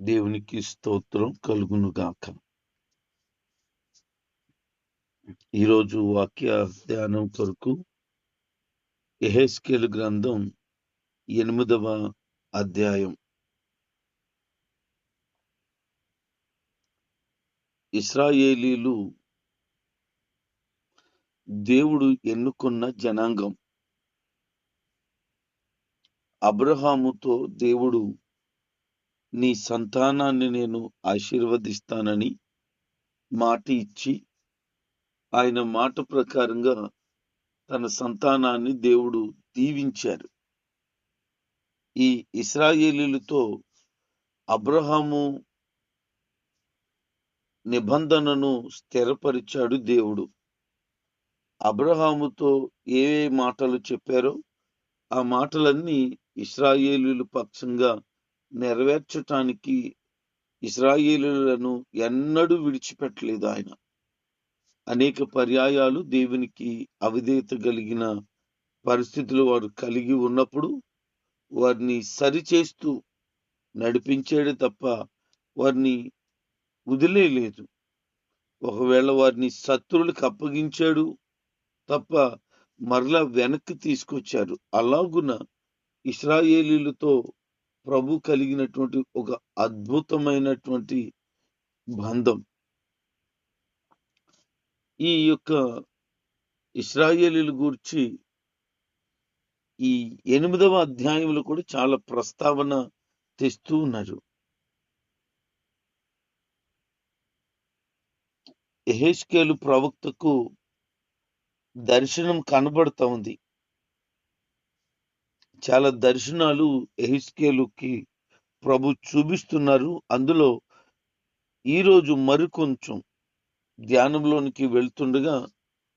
దేవునికి స్తోత్రం కలుగును గాక ఈరోజు వాక్య ధ్యానం కొరకు ఎహెస్కేలు గ్రంథం ఎనిమిదవ అధ్యాయం. ఇస్రాయేలీలు దేవుడు ఎన్నుకున్న జనాంగం. అబ్రహాముతో దేవుడు నీ సంతానాన్ని నేను ఆశీర్వదిస్తానని మాట ఇచ్చి ఆయన మాట ప్రకారంగా తన సంతానాన్ని దేవుడు దీవించారు ఈ ఇస్రాయేలీలతో అబ్రహాము నిబంధనను స్థిరపరిచాడు దేవుడు. అబ్రహాముతో ఏ ఏ మాటలు చెప్పారో ఆ మాటలన్నీ ఇస్రాయేలీలు పక్షంగా నెరవేర్చటానికి ఇస్రాయేలీలను ఎన్నడూ విడిచిపెట్టలేదు ఆయన. అనేక పర్యాయాలు దేవునికి అవిధేయత కలిగిన పరిస్థితులు వారు కలిగి ఉన్నప్పుడు వారిని సరిచేస్తూ నడిపించాడు తప్ప వారిని వదిలేయలేదు ఒకవేళ వారిని శత్రువులకు అప్పగించాడు తప్ప మరలా వెనక్కి తీసుకొచ్చారు. అలాగున ఇస్రాయేలీలతో ప్రభు కలిగినటువంటి ఒక అద్భుతమైనటువంటి బంధం. ఈ యొక్క ఇస్రాయేలీల గురించి ఈ ఎనిమిదవ అధ్యాయంలో కూడా చాలా ప్రస్తావన తెస్తూ ఉన్నారు. ఎహెస్కేలు ప్రవక్తకు దర్శనం కనబడతా ఉంది. చాలా దర్శనాలు ఎహిస్కేలుకి ప్రభు చూపిస్తున్నారు. అందులో ఈరోజు మరికొంచెం ధ్యానంలోనికి వెళ్తుండగా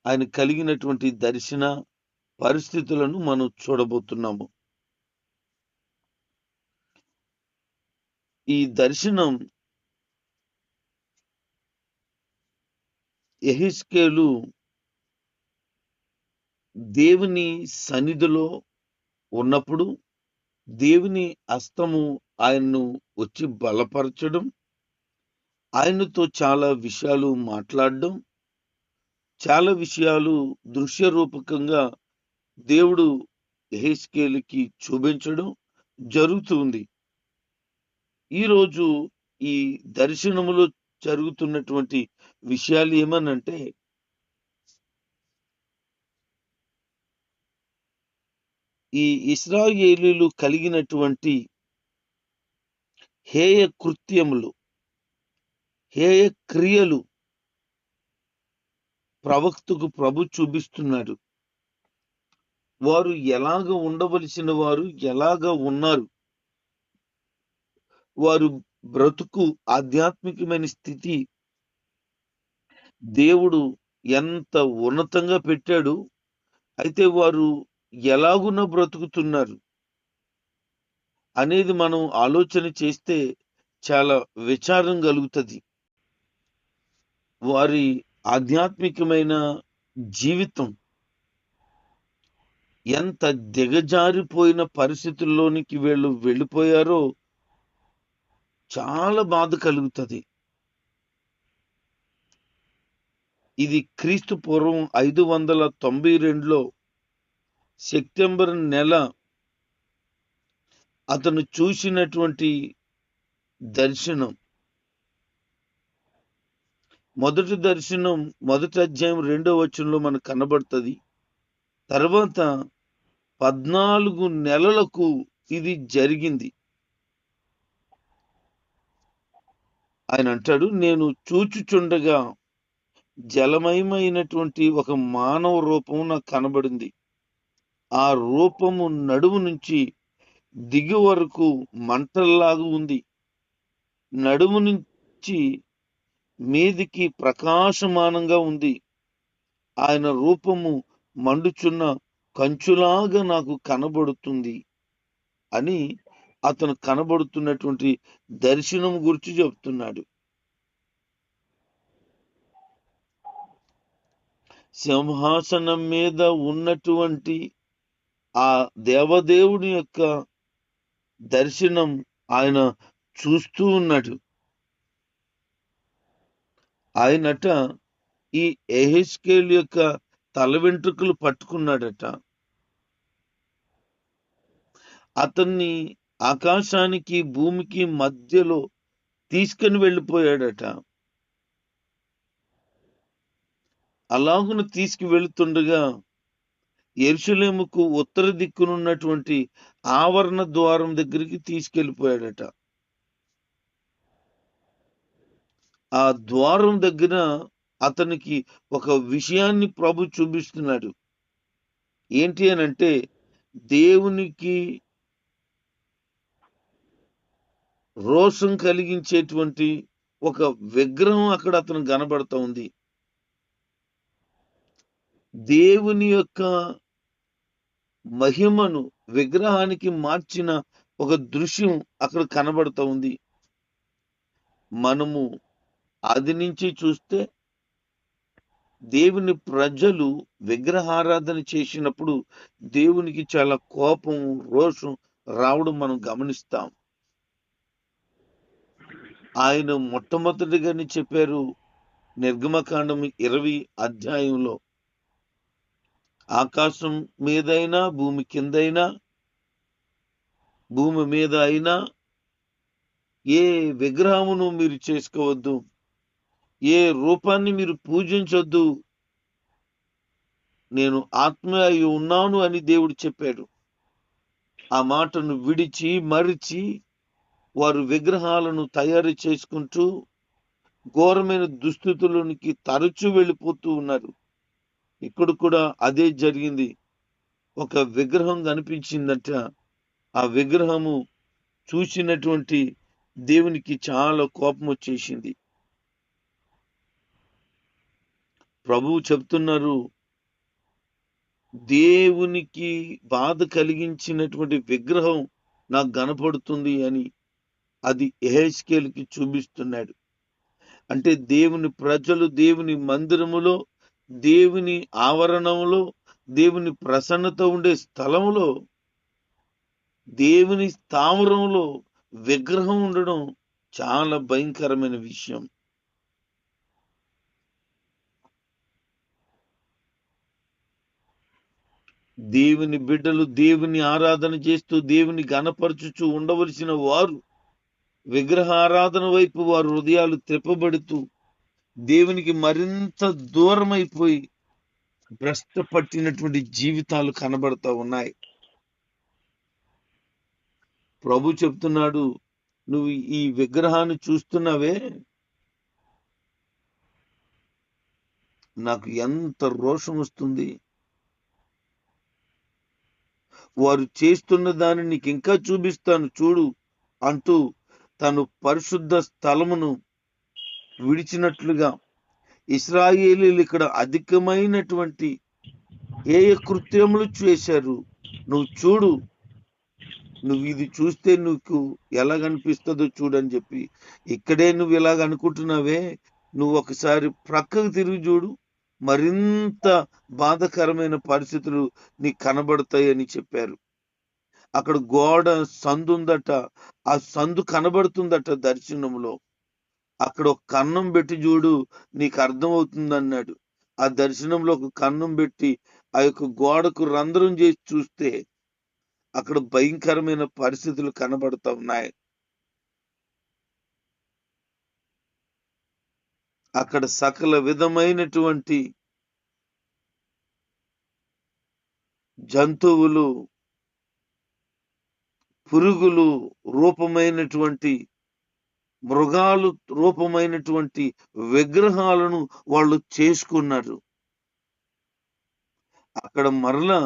ఆయన కలిగినటువంటి దర్శన పరిస్థితులను మనం చూడబోతున్నాము. ఈ దర్శనం ఎహిస్కేలు దేవుని సన్నిధిలో ఉన్నప్పుడు దేవుని అస్తము ఆయన్ను వచ్చి బలపరచడం ఆయనతో చాలా విషయాలు మాట్లాడడం చాలా విషయాలు దృశ్య రూపకంగా దేవుడు హేస్కేలికి చూపించడం జరుగుతుంది. ఈరోజు ఈ దర్శనములో జరుగుతున్నటువంటి విషయాలు ఏమనంటే ఈ ఇస్రాయేలీలు కలిగినటువంటి హేయ కృత్యములు హేయ క్రియలు ప్రవక్తకు ప్రభు చూపిస్తున్నాడు. వారు ఎలాగ ఉండవలసిన వారు ఎలాగ ఉన్నారు? వారు బ్రతుకు ఆధ్యాత్మికమైన స్థితి దేవుడు ఎంత ఉన్నతంగా పెట్టాడు? అయితే వారు ఎలాగున బ్రతుకుతున్నారు అనేది మనం ఆలోచన చేస్తే చాలా విచారం కలుగుతుంది. వారి ఆధ్యాత్మికమైన జీవితం ఎంత దిగజారిపోయిన పరిస్థితుల్లోనికి వీళ్ళు వెళ్ళిపోయారో చాలా బాధ కలుగుతుంది. ఇది క్రీస్తు పూర్వం ఐదు వందల తొంభై రెండులో సెప్టెంబర్ నెల అతను చూసినటువంటి దర్శనం. మొదటి దర్శనం మొదటి అధ్యాయం రెండో వచనంలో మనకు కనబడుతుంది. తర్వాత పద్నాలుగు నెలలకు ఇది జరిగింది. ఆయన అంటాడు నేను చూచుచుండగా జలమయమైనటువంటి ఒక మానవ రూపం నాకు కనబడింది. ఆ రూపము నడుము నుంచి దిగు వరకు మంటల్లాగా ఉంది. నడుము నుంచి మీదికి ప్రకాశమానంగా ఉంది. ఆయన రూపము మండుచున్న కంచులాగా నాకు కనబడుతుంది అని అతను కనబడుతున్నటువంటి దర్శనం గురించి చెప్తున్నాడు. సింహాసనం మీద ఉన్నటువంటి ఆ దేవదేవుని యొక్క దర్శనం ఆయన చూస్తూ ఉన్నాడు. ఆయనట ఈ ఎహెచ్కేల్ యొక్క తల వెంట్రుకలు పట్టుకున్నాడట. అతన్ని ఆకాశానికి భూమికి మధ్యలో తీసుకుని వెళ్ళిపోయాడట. అలాగును తీసుకు వెళుతుండగా ఎరుసలేముకు ఉత్తర దిక్కునున్నటువంటి ఆవరణ ద్వారం దగ్గరికి తీసుకెళ్ళిపోయాడట. ఆ ద్వారం దగ్గర అతనికి ఒక విషయాన్ని ప్రభు చూపిస్తున్నాడు. ఏంటి అని అంటే దేవునికి రోషం కలిగించేటువంటి ఒక విగ్రహం అక్కడ అతను కనబడతా ఉంది. దేవుని యొక్క మహిమను విగ్రహానికి మార్చిన ఒక దృశ్యం అక్కడ కనబడుతూ ఉంది. మనము అది నుంచి చూస్తే దేవుని ప్రజలు విగ్రహారాధన చేసినప్పుడు దేవునికి చాలా కోపం రోషం రావడం మనం గమనిస్తాం. ఆయన మొట్టమొదటిగానే చెప్పారు నిర్గమకాండం ఇరవై అధ్యాయంలో. ఆకాశం మీదైనా భూమి కిందైనా భూమి మీద అయినా ఏ విగ్రహమును మీరు చేసుకోవద్దు ఏ రూపాన్ని మీరు పూజించొద్దు. నేను ఆత్మ అయి ఉన్నాను అని దేవుడు చెప్పాడు. ఆ మాటను విడిచి మరిచి వారు విగ్రహాలను తయారు చేసుకుంటూ ఘోరమైన దుస్థితులకి తరచూ వెళ్ళిపోతూ ఉన్నారు. ఇక్కడ కూడా అదే జరిగింది. ఒక విగ్రహం కనిపించిందట. ఆ విగ్రహము చూసినటువంటి దేవునికి చాలా కోపం వచ్చేసింది. ప్రభువు చెప్తున్నారు దేవునికి బాధ కలిగించినటువంటి విగ్రహం నాకు కనపడుతుంది అని అది ఎహెచ్కేల్కి చూపిస్తున్నాడు. అంటే దేవుని ప్రజలు దేవుని మందిరములో దేవుని ఆవరణంలో దేవుని ప్రసన్నత ఉండే స్థలంలో దేవుని స్థావరంలో విగ్రహం ఉండడం చాలా భయంకరమైన విషయం. దేవుని బిడ్డలు దేవుని ఆరాధన చేస్తూ దేవుని గణపరచుచూ ఉండవలసిన వారు విగ్రహ ఆరాధన వైపు వారు హృదయాలు త్రిప్పబడుతూ దేవునికి మరింత దూరమైపోయి భ్రష్ట పట్టినటువంటి జీవితాలు కనబడతా ఉన్నాయి. ప్రభు చెప్తున్నాడు నువ్వు ఈ విగ్రహాన్ని చూస్తున్నావే? నాకు ఎంత రోషం వస్తుంది. వారు చేస్తున్న దాన్ని నీకు ఇంకా చూపిస్తాను చూడు అంటూ తను పరిశుద్ధ స్థలమును విడిచినట్లుగా ఇస్రాయేలీలు ఇక్కడ అధికమైనటువంటి ఏ ఏ కృత్యములు చేశారు. నువ్వు చూడు. నువ్వు ఇది చూస్తే నీకు ఎలా కనిపిస్తుందో చూడని చెప్పి ఇక్కడే నువ్వు ఇలాగ అనుకుంటున్నావే. నువ్వు ఒకసారి ప్రక్కకు తిరిగి చూడు. మరింత బాధకరమైన పరిస్థితులు నీకు కనబడతాయని చెప్పారు. అక్కడ గోడ సందు ఉందట ఆ సందు కనబడుతుందట దర్శనంలో అక్కడ ఒక కన్నం పెట్టి చూడు నీకు అర్థమవుతుంది అన్నాడు ఆ దర్శనంలో ఒక కన్నం పెట్టి ఆ యొక్క గోడకు రంధ్రం చేసి చూస్తే అక్కడ భయంకరమైన పరిస్థితులు కనబడుతూ ఉన్నాయి. అక్కడ సకల విధమైనటువంటి జంతువులు పురుగులు రూపమైనటువంటి మృగాలు రూపమైనటువంటి విగ్రహాలను వాళ్ళు చేసుకున్నారు. అక్కడ మరలా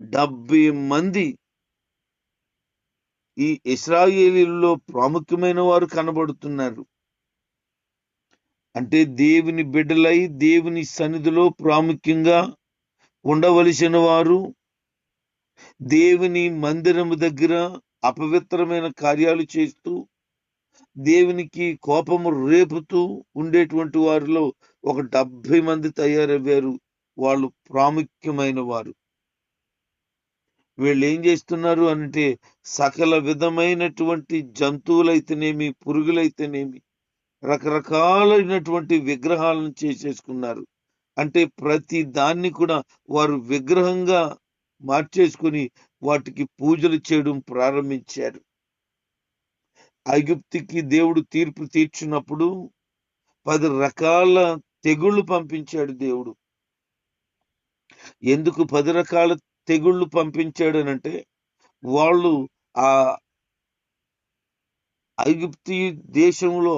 డెబ్బై మంది ఈ ఇస్రాయేలీల్లో ప్రాముఖ్యమైన వారు కనబడుతున్నారు. అంటే దేవుని బిడ్డలై దేవుని సన్నిధిలో ప్రాముఖ్యంగా ఉండవలసిన వారు దేవుని మందిరము దగ్గర అపవిత్రమైన కార్యాలు చేస్తూ దేవునికి కోపము రేపుతూ ఉండేటువంటి వారిలో ఒక డెబ్బై మంది తయారయ్యారు. వాళ్ళు ప్రాముఖ్యమైన వారు. వీళ్ళు ఏం చేస్తున్నారు అంటే సకల విధమైనటువంటి జంతువులైతేనేమి పురుగులైతేనేమి రకరకాలైనటువంటి విగ్రహాలను చేసేసుకున్నారు. అంటే ప్రతి దాన్ని కూడా వారు విగ్రహంగా మార్చేసుకుని వాటికి పూజలు చేయడం ప్రారంభించారు. ఐగుప్తికి దేవుడు తీర్పు తీర్చినప్పుడు పది రకాల తెగుళ్ళు పంపించాడు దేవుడు. ఎందుకు పది రకాల తెగుళ్ళు పంపించాడు అంటే వాళ్ళు ఆ ఐగుప్తి దేశంలో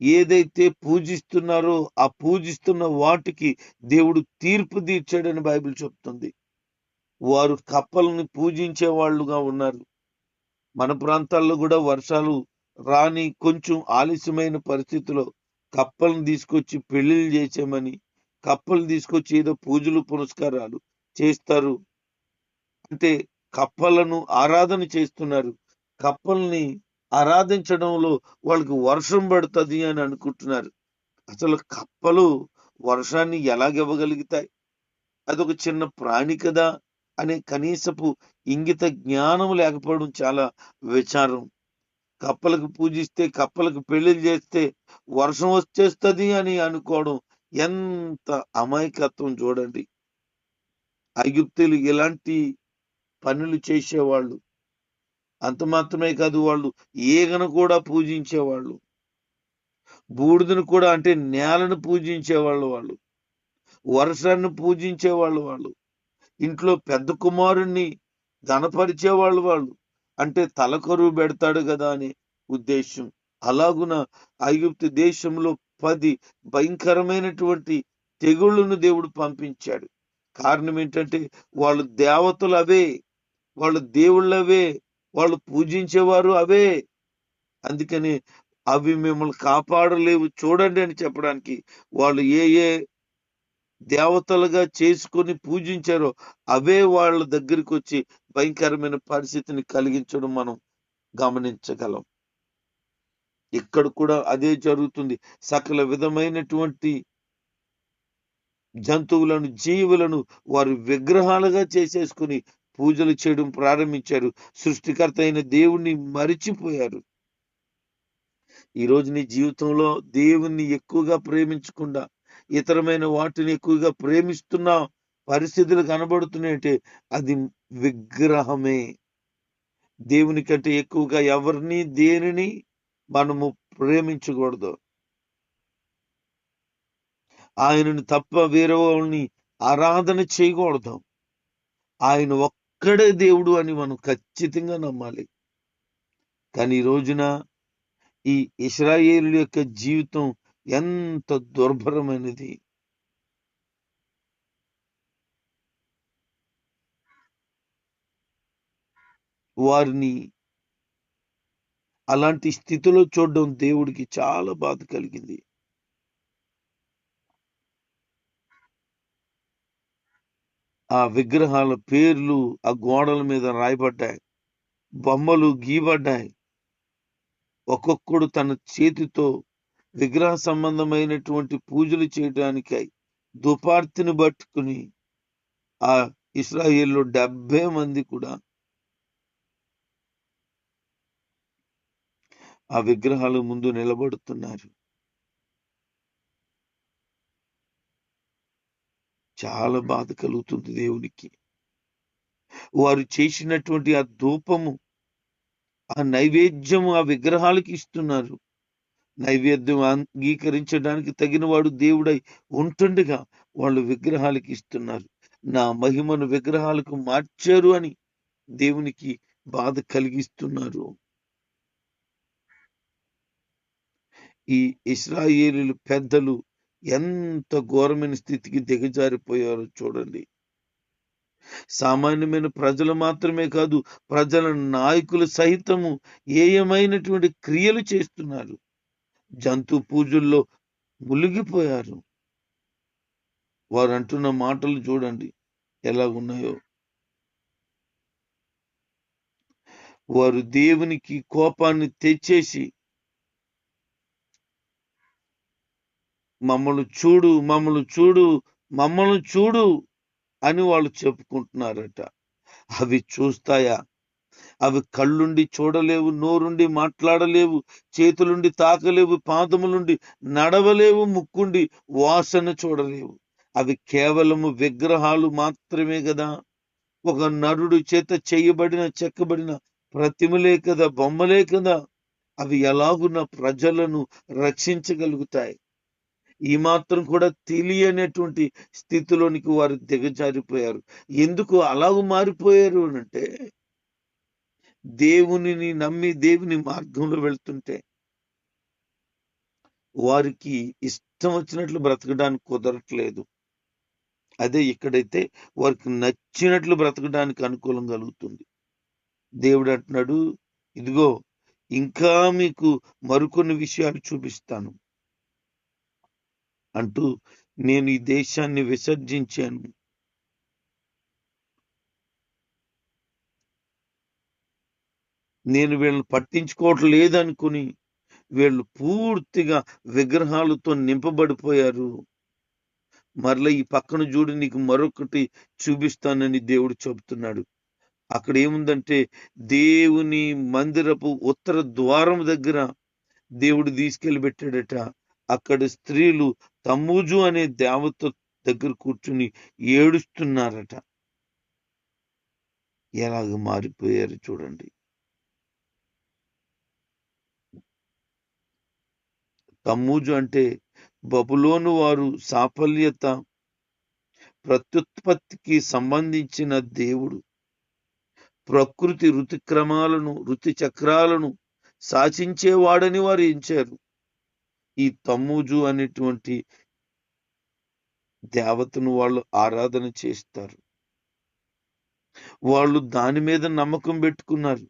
ఏదైతే పూజిస్తున్నారో ఆ పూజిస్తున్న వాటికి దేవుడు తీర్పు తీర్చాడని బైబిల్ చెప్తుంది. వారు కప్పల్ని పూజించే వాళ్ళుగా ఉన్నారు. మన ప్రాంతాల్లో కూడా వర్షాలు రాని కొంచెం ఆలస్యమైన పరిస్థితిలో కప్పలను తీసుకొచ్చి పెళ్ళిళ్ళు చేసామని కప్పలు తీసుకొచ్చి ఏదో పూజలు పురస్కారాలు చేస్తారు. అంటే కప్పలను ఆరాధన చేస్తున్నారు. కప్పల్ని ఆరాధించడంలో వాళ్ళకి వర్షం పడుతుంది అని అనుకుంటున్నారు. అసలు కప్పలు వర్షాన్ని ఎలాగివ్వగలుగుతాయి అదొక చిన్న ప్రాణి కదా. అనే కనీసపు ఇంగిత జ్ఞానం లేకపోవడం చాలా విచారం. కప్పలకు పూజిస్తే కప్పలకు పెళ్ళి చేస్తే వర్షం వచ్చేస్తుంది అని అనుకోవడం ఎంత అమాయకత్వం చూడండి. ఐగుప్తులు ఇలాంటి పనులు చేసేవాళ్ళు. అంత మాత్రమే కాదు వాళ్ళు ఈగను కూడా పూజించేవాళ్ళు. బూడిదను కూడా అంటే నేలను పూజించేవాళ్ళు వాళ్ళు. వర్షాన్ని పూజించేవాళ్ళు వాళ్ళు. ఇంట్లో పెద్ద కుమారుణ్ణి ఘనపరిచేవాళ్ళు వాళ్ళు అంటే తలకరువు పెడతాడు కదా అనే ఉద్దేశం అలాగున ఐగుప్తు దేశంలో పది భయంకరమైనటువంటి తెగుళ్ళను దేవుడు పంపించాడు. కారణం ఏంటంటే వాళ్ళు దేవతలు అవే వాళ్ళు దేవుళ్ళు అవే వాళ్ళు పూజించేవారు అవే. అందుకని అవి మిమ్మల్ని కాపాడలేవు. చూడండి అని చెప్పడానికి వాళ్ళు ఏ ఏ దేవతలుగా చేసుకొని పూజించారో అవే వాళ్ళ దగ్గరికి వచ్చి భయంకరమైన పరిస్థితిని కలిగించడం మనం గమనించగలం. ఇక్కడ కూడా అదే జరుగుతుంది. సకల విధమైనటువంటి జంతువులను జీవులను వారు విగ్రహాలుగా చేసేసుకుని పూజలు చేయడం ప్రారంభించారు. సృష్టికర్త అయిన దేవుణ్ణి మరిచిపోయారు. ఈ నీ జీవితంలో దేవుణ్ణి ఎక్కువగా ప్రేమించకుండా ఇతరమైన వాటిని ఎక్కువగా ప్రేమిస్తున్న పరిస్థితులు కనబడుతున్నాయంటే అది విగ్రహమే. దేవుని కంటే ఎక్కువగా ఎవరిని దేనిని మనము ప్రేమించకూడదు. ఆయనను తప్ప వేరేవాళ్ళని ఆరాధన చేయకూడదు. ఆయన ఒక్కడే దేవుడు అని మనం ఖచ్చితంగా నమ్మాలి. కానీ ఈ రోజున ఈ ఇస్రాయేలు యొక్క జీవితం ఎంత దుర్భరమైనది. వారిని అలాంటి స్థితిలో చూడడం దేవుడికి చాలా బాధ కలిగింది. ఆ విగ్రహాల పేర్లు ఆ గోడల మీద రాయబడ్డాయి. బొమ్మలు గీయబడ్డాయి. ఒక్కొక్కడు తన చేతితో విగ్రహ సంబంధమైనటువంటి పూజలు చేయడానికై దుపార్తిని పట్టుకుని ఆ ఇస్రాయేల్లో డెబ్బై మంది కూడా ఆ విగ్రహాల ముందు నిలబడుతున్నారు. చాలా బాధ కలుగుతుంది దేవునికి. వారు చేసినటువంటి ఆ ధూపము ఆ నైవేద్యము ఆ విగ్రహాలకి ఇస్తున్నారు. నైవేద్యం అంగీకరించడానికి తగిన వాడు దేవుడై ఉంటుండగా వాళ్ళు విగ్రహాలకి ఇస్తున్నారు. నా మహిమను విగ్రహాలకు మార్చారు అని దేవునికి బాధ కలిగిస్తున్నారు. ఈ ఇస్రాయేలు పెద్దలు ఎంత ఘోరమైన స్థితికి దిగజారిపోయారో చూడండి. సామాన్యమైన ప్రజలు మాత్రమే కాదు ప్రజల నాయకులు సహితము ఏయమైనటువంటి క్రియలు చేస్తున్నారు. జంతు పూజల్లో మునిగిపోయారు. వారు అంటున్న మాటలు చూడండి ఎలా ఉన్నాయో వారు దేవునికి కోపాన్ని తెచ్చేసి మమ్మల్ని చూడు మమ్మల్ని చూడు మమ్మల్ని చూడు అని వాళ్ళు చెప్పుకుంటున్నారట. అవి చూస్తాయా? అవి కళ్ళుండి చూడలేవు నోరుండి మాట్లాడలేవు చేతులుండి తాకలేవు పాదములుండి నడవలేవు ముక్కుండి వాసన చూడలేవు. అవి కేవలము విగ్రహాలు మాత్రమే కదా ఒక నరుడు చేత చేయబడిన చెక్కబడిన ప్రతిమలే కదా బొమ్మలే కదా. అవి ఎలాగున్న ప్రజలను రక్షించగలుగుతాయి? ఈ మాత్రం కూడా తెలియనటువంటి స్థితిలోనికి వారు దిగజారిపోయారు. ఎందుకు అలాగ మారిపోయారు అంటే దేవునిని నమ్మి దేవుని మార్గంలో వెళ్తుంటే వారికి ఇష్టం వచ్చినట్లు బ్రతకడానికి కుదరట్లేదు. అదే ఇక్కడైతే వారికి నచ్చినట్లు బ్రతకడానికి అనుకూలం కలుగుతుంది. దేవుడు అంటున్నాడు ఇదిగో ఇంకా మీకు మరికొన్ని విషయాలు చూపిస్తాను అంటూ నేను ఈ దేశాన్ని విసర్జించాను. నేను వీళ్ళని పట్టించుకోవటం లేదనుకుని వీళ్ళు పూర్తిగా విగ్రహాలతో నింపబడిపోయారు. మరలా ఈ పక్కన చూడు నీకు మరొకటి చూపిస్తానని దేవుడు చెబుతున్నాడు. అక్కడ ఏముందంటే దేవుని మందిరపు ఉత్తర ద్వారం దగ్గర దేవుడు తీసుకెళ్ళి పెట్టాడట. అక్కడ స్త్రీలు తమ్ముజు అనే దేవత దగ్గర కూర్చుని ఏడుస్తున్నారట. ఎలాగ మారిపోయారు చూడండి. తమ్మూజు అంటే బబులోను వారు సాఫల్యత ప్రత్యుత్పత్తికి సంబంధించిన దేవుడు. ప్రకృతి ఋతుక్రమాలను ఋతు చక్రాలను శాసించేవాడని వారు ఎంచారు. ఈ తమ్ముజు అనేటువంటి దేవతను వాళ్ళు ఆరాధన చేస్తారు. వాళ్ళు దాని మీద నమ్మకం పెట్టుకున్నారు.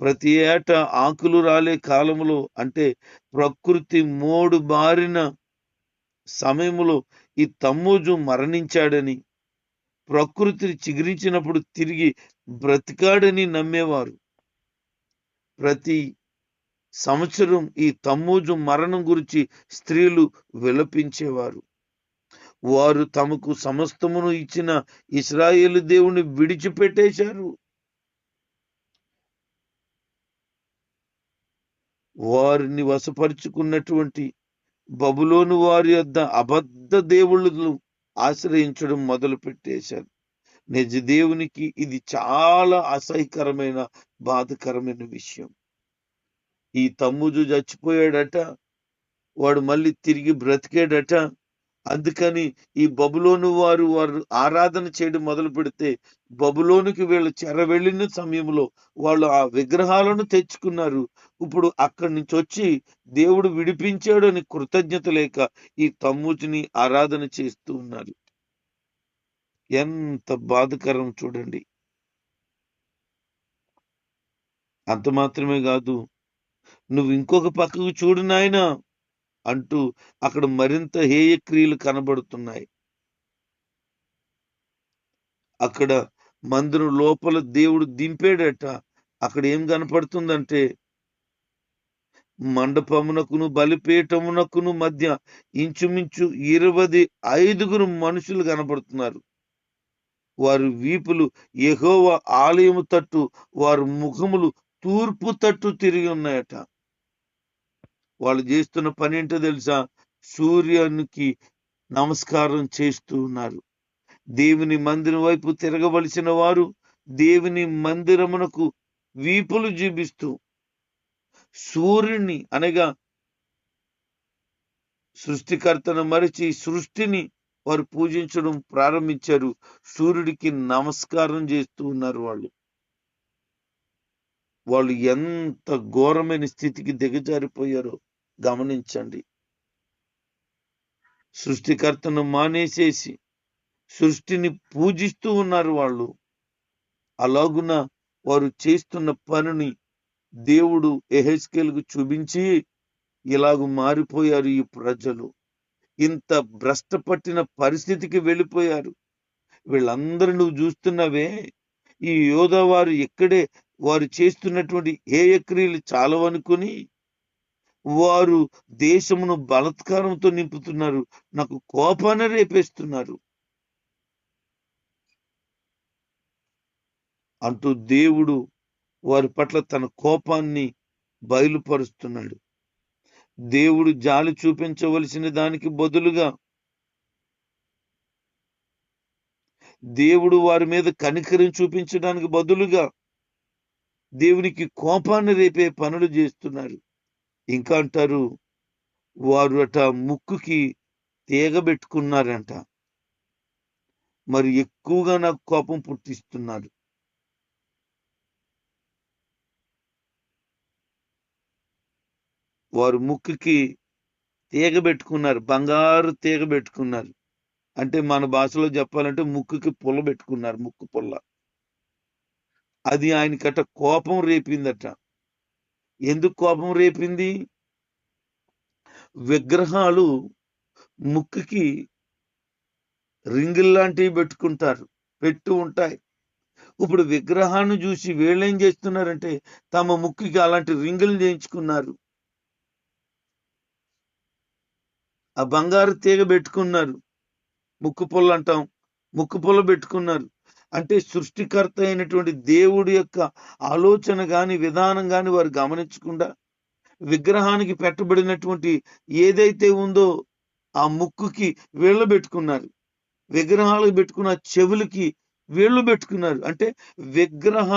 ప్రతి ఏటా ఆకులు రాలే కాలములో. అంటే ప్రకృతి మోడు బారిన సమయములో ఈ తమ్మూజు మరణించాడని ప్రకృతిని చిగురించినప్పుడు తిరిగి బ్రతికాడని నమ్మేవారు. ప్రతి సంవత్సరం ఈ తమ్మూజు మరణం గురించి స్త్రీలు విలపించేవారు. వారు తమకు సమస్తమును ఇచ్చిన ఇస్రాయేలు దేవుని విడిచిపెట్టేశారు. వారిని వశపరుచుకున్నటువంటి బబులోను వారి యొద్ద అబద్ధ దేవుళ్ళను ఆశ్రయించడం మొదలు పెట్టేశారు నిజ దేవునికి ఇది చాలా అసహ్యకరమైన బాధకరమైన విషయం. ఈ తమ్ముజు చచ్చిపోయాడట వాడు మళ్ళీ తిరిగి బ్రతికాడట అందుకని ఈ బబులోను వారు వారు ఆరాధన చేయడం మొదలు పెడితే బబులోనికి వీళ్ళు చెర వెళ్ళిన సమయంలో వాళ్ళు ఆ విగ్రహాలను తెచ్చుకున్నారు. ఇప్పుడు అక్కడి నుంచి వచ్చి దేవుడు విడిపించాడు అని కృతజ్ఞత లేక ఈ తమ్ముజుని ఆరాధన చేస్తూ ఉన్నారు. ఎంత బాధకరం చూడండి. అంత మాత్రమే కాదు నువ్వు ఇంకొక పక్కకు చూడు నాయనా. అంటూ అక్కడ మరింత హేయక్రియలు కనబడుతున్నాయి. అక్కడ మందిరం లోపల దేవుడు దింపాడట. అక్కడ ఏం కనపడుతుందంటే మండపమునకును బలిపీఠమునకును మధ్య ఇంచుమించు ఇరవై ఐదుగురు మనుషులు కనపడుతున్నారు. వారి వీపులు ఎహోవ ఆలయము తట్టు వారి ముఖములు తూర్పు తట్టు తిరిగి ఉన్నాయట. వాళ్ళు చేస్తున్న పని ఏంటో తెలుసా? సూర్యునికి నమస్కారం చేస్తూ ఉన్నారు. దేవుని మందిరం వైపు తిరగవలసిన వారు దేవుని మందిరమునకు వీపులు చూపిస్తూ సూర్యుని అనగా సృష్టికర్తను మరిచి సృష్టిని వారు పూజించడం ప్రారంభించారు. సూర్యుడికి నమస్కారం చేస్తూ ఉన్నారు వాళ్ళు. వాళ్ళు ఎంత ఘోరమైన స్థితికి దిగజారిపోయారో గమనించండి. సృష్టికర్తను మానేసేసి సృష్టిని పూజిస్తూ ఉన్నారు వాళ్ళు. అలాగున వారు చేస్తున్న పనిని దేవుడు ఎహెస్కేల్కు చూపించి ఇలాగ మారిపోయారు ఈ ప్రజలు. ఇంత భ్రష్టపట్టిన పరిస్థితికి వెళ్ళిపోయారు. వీళ్ళందరూ నువ్వు చూస్తున్నవే ఈ యోధ వారు ఇక్కడే వారు చేస్తున్నటువంటి హేయక్రియలు చాలవనుకుని వారు దేశమును బలత్కారంతో నింపుతున్నారు. నాకు కోపాన్ని రేపేస్తున్నారు. అంటూ దేవుడు వారి పట్ల తన కోపాన్ని బయలుపరుస్తున్నాడు. దేవుడు జాలి చూపించవలసిన దానికి బదులుగా దేవుడు వారి మీద కనికరం చూపించడానికి బదులుగా దేవునికి కోపాన్ని రేపే పనులు చేస్తున్నారు ఇంకా అంటారు వారు అట ముక్కుకి తీగ పెట్టుకున్నారంట. మరి ఎక్కువగా నాకు కోపం పుట్టిస్తున్నారు వారు ముక్కుకి తీగ పెట్టుకున్నారు బంగారు తీగ పెట్టుకున్నారు. అంటే మన భాషలో చెప్పాలంటే ముక్కుకి పుల్ల పెట్టుకున్నారు ముక్కు పుల్ల. అది ఆయనకట కోపం రేపిందట. ఎందుకు కోపం రేపింది? విగ్రహాలు ముక్కుకి రింగులు లాంటివి పెట్టుకుంటారు పెట్టు ఉంటాయి. ఇప్పుడు విగ్రహాన్ని చూసి వీళ్ళేం చేస్తున్నారంటే తమ ముక్కుకి అలాంటి రింగులు చేయించుకున్నారు. ఆ బంగారు తీగ పెట్టుకున్నారు. ముక్కు పొల్ల అంటాం ముక్కు పుల్ల పెట్టుకున్నారు. అంటే సృష్టికర్త అయినటువంటి దేవుడి యొక్క ఆలోచన గాని విధానం గాని వారు గమనించకుండా విగ్రహానికి పెట్టబడినటువంటి ఏదైతే ఉందో ఆ ముక్కుకి వీళ్ళు పెట్టుకున్నారు. విగ్రహాలకు పెట్టుకున్న చెవులకి వీళ్ళు పెట్టుకున్నారు. అంటే విగ్రహ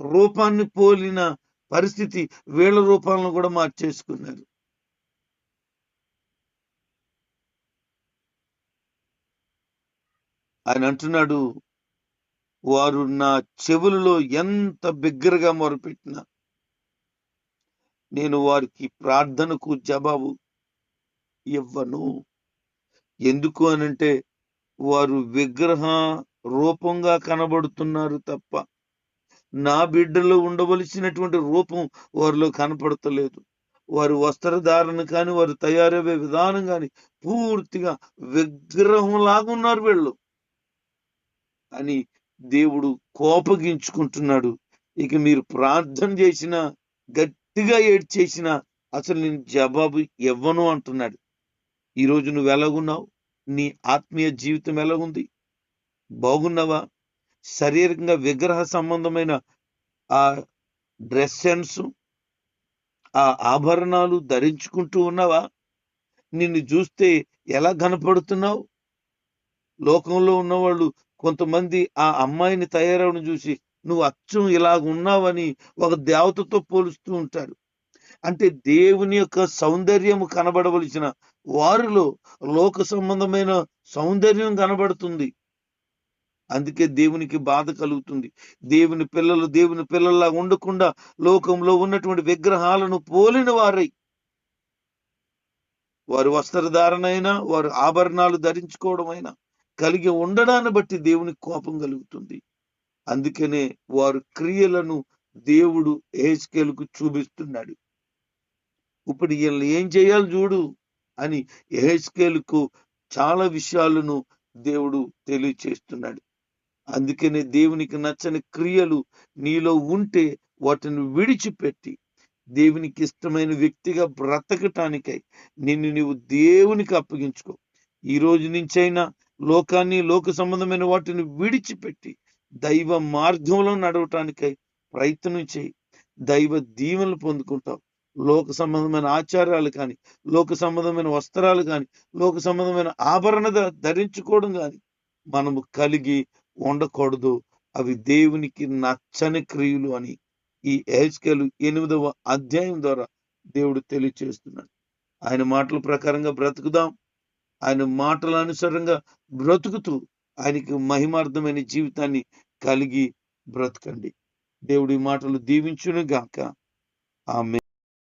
రూపాన్ని పోలిన పరిస్థితి వీళ్ళ రూపాలను కూడా మార్చేసుకున్నారు. ఆయన అంటున్నాడు వారు నా చెవులలో ఎంత బిగ్గరగా మొరపెట్టినా నేను వారికి ప్రార్థనకు జవాబు ఇవ్వను. ఎందుకు అనంటే వారు విగ్రహ రూపంగా కనబడుతున్నారు తప్ప నా బిడ్డలో ఉండవలసినటువంటి రూపం వారిలో కనపడతలేదు. వారి వస్త్రధారణ కానీ వారు తయారయ్యే విధానం కానీ పూర్తిగా విగ్రహం లాగున్నారు వీళ్ళు అని దేవుడు కోపగించుకుంటున్నాడు. ఇక మీరు ప్రార్థన చేసిన గట్టిగా ఏడ్చేసిన అసలు నేను జవాబు ఇవ్వను అంటున్నాడు. ఈరోజు నువ్వు ఎలాగున్నావు? నీ ఆత్మీయ జీవితం ఎలాగుంది? బాగున్నావా? శారీరకంగా విగ్రహ సంబంధమైన ఆ డ్రెస్ సెన్స్ ఆ ఆభరణాలు ధరించుకుంటూ ఉన్నావా? నిన్ను చూస్తే ఎలా కనపడుతున్నావు? లోకంలో ఉన్నవాళ్ళు కొంతమంది ఆ అమ్మాయిని తయారవడం చూసి నువ్వు అచ్చం ఇలాగ ఉన్నావని ఒక దేవతతో పోలుస్తూ ఉంటారు. అంటే దేవుని యొక్క సౌందర్యము కనబడవలసిన వారిలో లోక సంబంధమైన సౌందర్యం కనబడుతుంది. అందుకే దేవునికి బాధ కలుగుతుంది. దేవుని పిల్లలు దేవుని పిల్లల్లా ఉండకుండా లోకంలో ఉన్నటువంటి విగ్రహాలను పోలిన వారై. వారి అయినా వారు ఆభరణాలు ధరించుకోవడం అయినా కలిగి ఉండడాన్ని బట్టి దేవునికి కోపం కలుగుతుంది. అందుకనే వారు క్రియలను దేవుడు ఏహెచ్కేలకు చూపిస్తున్నాడు. ఇప్పుడు వీళ్ళని ఏం చేయాలి చూడు అని ఏహెచ్కేలకు చాలా విషయాలను దేవుడు తెలియచేస్తున్నాడు. అందుకనే దేవునికి నచ్చని క్రియలు నీలో ఉంటే వాటిని విడిచిపెట్టి దేవునికి ఇష్టమైన వ్యక్తిగా బ్రతకటానికై నిన్ను నీవు దేవునికి అప్పగించుకో. ఈ రోజు నుంచైనా లోకాన్ని లోక సంబంధమైన వాటిని విడిచిపెట్టి దైవ మార్గంలో నడవటానికై ప్రయత్నం చేయి. దైవ దీవెనలు పొందుకుంటావు. లోక సంబంధమైన ఆచారాలు కానీ లోక సంబంధమైన వస్త్రాలు కానీ లోక సంబంధమైన ఆభరణ ధరించుకోవడం కానీ మనము కలిగి ఉండకూడదు. అవి దేవునికి నచ్చని క్రియలు అని ఈ ఏజ్కేలు ఎనిమిదవ అధ్యాయం ద్వారా దేవుడు తెలియచేస్తున్నాడు. ఆయన మాటల ప్రకారంగా బ్రతుకుదాం. ఆయన మాటల అనుసారంగా బ్రతుకుతూ ఆయనకి మహిమార్థమైన జీవితాన్ని కలిగి బ్రతకండి. దేవుడి మాటలు దీవించును గాక ఆమె